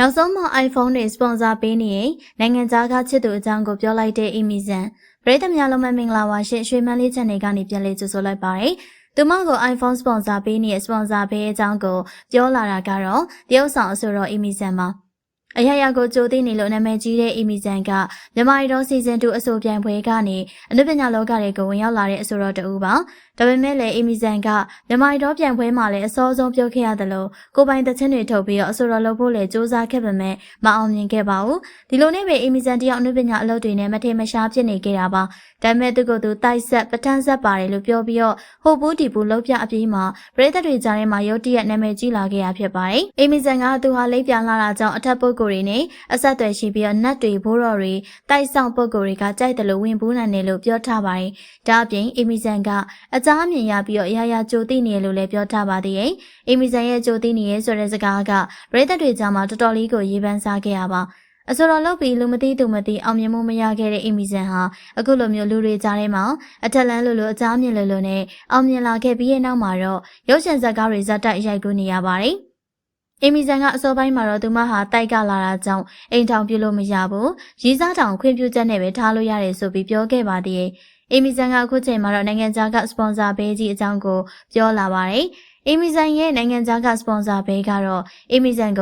နောက်ဆုံးမှာ iPhone တွေ sponsor ပေးနေရင်နိုင်ငံသားကချစ်သူအကြောင်းကိုပြောလိုက်တဲ့အီမီဇန်ပရိသတ်များလုံးမင်္ဂလာပါရှင်ရွှေမန်းလေး channel ကနေပြန်လည်ကြိုဆိုလိုက်ပါတယ်။သူမကို iPhone sponsor ပေးနေတဲ့ sponsor ပေးအကြောင်းကိုပြောလာတာကတော့တရုတ်ဆောင်အဆိုတော်အီမီဇန်ပါ။အရရကိုကြိုသိနေလို့နာမည်ကြီးတဲ့အီမီဇန်ကမြန်မာရီတော်စီဇန်2အဆိုပြိုင်ပွဲကနေအနုပညာလောကတွေကိုဝင်ရောက်လာတဲ့အဆိုတော်တဦးပါ ဒါပေမဲ့လည်းအီမီဇန်ကမြန်မာရီတော်ပြိုင်ပွဲမှာလည်းအစောဆုံးပြောခဲ့ရတယ်လို့ကိုပိုင်တချင်းတွေထုတ်ပြီးတော့အဆိုတော်လုပ်ဖို့လည်းစူးစမ်းခဲ့ပေမဲ့မအောင်မြင်ခဲ့ပါဘူးဒီလိုနဲ့ပဲအီမီဇန်တယောက်အနုပညာအလုပ်တွေနဲ့မထေမရှားဖြစ်နေခဲ့တာပါဒါပေမဲ့သူကသူတိုက်ဆက်ပဋ္ဌာန်းဆက်ပါတယ်လို့ပြောပြီးတော့ဟိုဘူးတီဘူးလောက်ပြအပြီးမှာပရိသတ်တွေကြားထဲမှာရုတ်တရက်နာမည်ကြီးလာခဲ့ရဖြစ်ပါတယ်အီမီဇန်ကသူဟာလိပ်ပြလာတာကြောင့်အထက်ပုဂ္ဂိုလ်တွေနဲ့အဆက်အသွယ်ရှိပြီးတော့နတ်တွေဘိုးတော်တွေတိုက်ဆောင်ပုဂ္ဂိုလ်တွေကကြိုက်တယ်လို့ဝင်ဘူးနိုင်တယ်လို့ပြောထားပါတယ်ဒါအပြင်အီမီဇန်ကအကြားအမြင်ရပြီးတော့အရာရာကြိုသိနေရလို့လည်းပြောထားပါသေးတယ်အီမီဇန်ရဲ့ကြိုသိနေရဆိုတဲ့စကားကပရိသတ်တွေကြားမှာတော်တော်လေးကိုရေးပန်းစားခဲ့ရပါအစောတော်လုပ်ပြီးလူမသိသူမသိအောင်မြင်မှုမရခဲ့တဲ့အီမီဇန်ဟာအခုလိုမျိုးလူတွေကြားထဲမှာအထက်လန်းလိုလိုအကြားမြင်လိုလိုနဲ့အောင်မြင်လာခဲ့ပြီးရဲ့နောက်မှာတော့ရုပ်ရှင်ဇာတ်ကားတွေဇာတ်တိုက်ရိုက်ကူးနေရပါတယ်။အီမီဇန်ကအစောပိုင်းမှာတော့သူမဟာတိုက်ကလာတာကြောင့်အိမ်ထောင်ပြုလို့မရဘူး။ရီးစားတောင်ခွင့်ပြုချက်နဲ့ပဲထားလို့ရတယ်ဆိုပြီးပြောခဲ့ပါသေးတယ်။ အီမီဇန်ကအခုချိန်မှာတော့နိုင်ငံခြားကစပွန်ဆာပေးကြီးအကြောင်းကိုပြောလာပါတယ်။အီမီဇန်ရဲ့နိုင်ငံခြားကစပွန်ဆာပေးကတော့အီမီဇန်က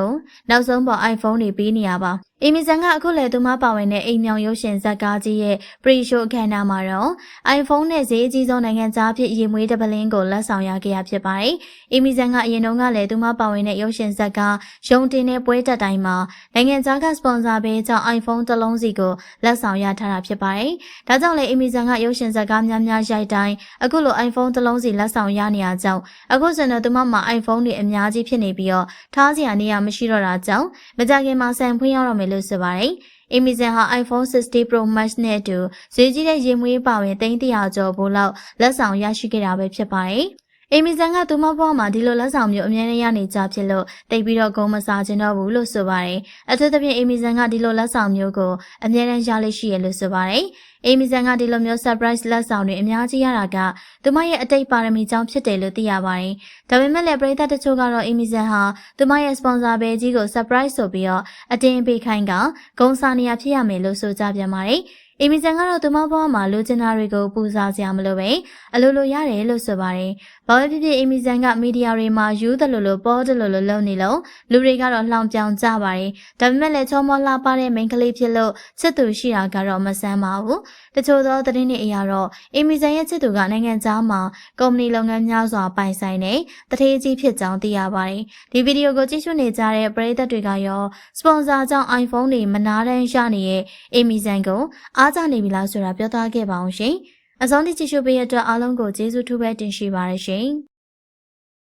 နောက်ဆုံးပေါ် iPhone တွေပေးနေရပါအီမီဇန်ကအခုလေသူမပါဝင်တဲ့အိမ်မြောင်ရုပ်ရှင်ဇာတ်ကားကြီးရဲ့ pre-show အခမ်းအနားမှာတော့ iPhone နဲ့ဈေးအကြီးဆုံးနိုင်ငံခြားဖြစ်ရေမွေးတပလင်းကိုလက်ဆောင်ရခဲ့ရဖြစ်ပါတယ်။အီမီဇန်ကအရင်တုန်းကလည်းသူမပါဝင်တဲ့ရုပ်ရှင်ဇာတ်ကားရုံတင်တဲ့ပွဲတက်တိုင်းမှာနိုင်ငံခြားကစပွန်ဆာပေးကြောင့် iPhone တစ်လုံးစီကိုလက်ဆောင်ရထားတာဖြစ်ပါတယ်။ဒါကြောင့်လည်းအီမီဇန်ကရုပ်ရှင်ဇာတ်ကားများများရိုက်တိုင်းအခုလို iPhone တစ်လုံးစီလက်ဆောင်ရနေရကြောင်းအခုဆိုတော့သူမမှာ iPhone တွေအများကြီးဖြစ်နေပြီးတော့ထားစရာနေရာမရှိတော့တာကြောင့်မကြခင်မှာဆန်ဖွင့်ရတော့မယ်လို့ဆိုပါတယ်။ Amazon ဟာ iPhone 60 Pro Max နဲ့အတူဈေးကြီးတဲ့ရေမွေးပါဝင်300ကျော်ဘို့လောက်လက်ဆောင်ရရှိခဲ့တာပဲဖြစ်ပါတယ်။ Amazon ကသူမဘွားမှာဒီလိုလက်ဆောင်မျိုးအများနဲ့ရနေကြဖြစ်လို့တိတ်ပြီးတော့ဂုံမစားခြင်းတော့ဘူးလို့ဆိုပါတယ်။အထူးသဖြင့် Amazon ကဒီလိုလက်ဆောင်မျိုးကိုအများနဲ့ရလိရှိရလို့ဆိုပါတယ်။ Amazon ကဒီလိုမျိုး surprise လက်ဆောင်တွေအများကြီးရတာကသူမရဲ့အတိတ်ပါရမီကြောင့်ဖြစ်တယ်လို့သိရပါတယ်။ဒါပေမဲ့လည်းပရိသတ်တချို့ကတော့ Amazon ဟာသူမရဲ့ sponsor ပဲကြီးကို surprise ဆိုပြီးတော့အတင်းပေးခိုင်းကဂုံစာနေရဖြစ်ရမယ်လို့ဆိုကြပြန်ပါတယ်။ အီမီဇန်ကတော့သူမဘွားမှာလိုချင်တာတွေကိုပူဇော်စရာမလိုပဲအလိုလိုရတယ်လို့ဆိုပါတယ်။ဘာပဲဖြစ်ဖြစ်အီမီဇန်ကမီဒီယာတွေမှာယူသလိုလိုပေါ်တယ်လို့လိုလုပ်နေလို့လူတွေကတော့လှောင်ပြောင်ကြပါတယ်။ဒါပေမဲ့လည်းချောမောလှပတဲ့မိန်းကလေးဖြစ်လို့ချစ်သူရှိတာကတော့မဆန်းပါဘူး။တချို့သောသတင်းတွေအရတော့အီမီဇန်ရဲ့ချစ်သူကနိုင်ငံခြားမှာကုမ္ပဏီလုပ်ငန်းများစွာပိုင်ဆိုင်နေတထေးကြီးဖြစ်ကြောင်းသိရပါတယ်။ဒီဗီဒီယိုကိုကြည့်ရှုနေကြတဲ့ပရိသတ်တွေကရောစပွန်ဆာကြောင့် iPhone တွေမနာတမ်းရနေတဲ့အီမီဇန်ကိုအားကြနေပြီလားဆိုတာပြောသားခဲ့ပါအောင်ရှင်။အစောတိကြည့်ရှုပေးရတဲ့အတွက်အားလုံးကိုကျေးဇူးထူးပဲတင်ရှိပါရရှင်။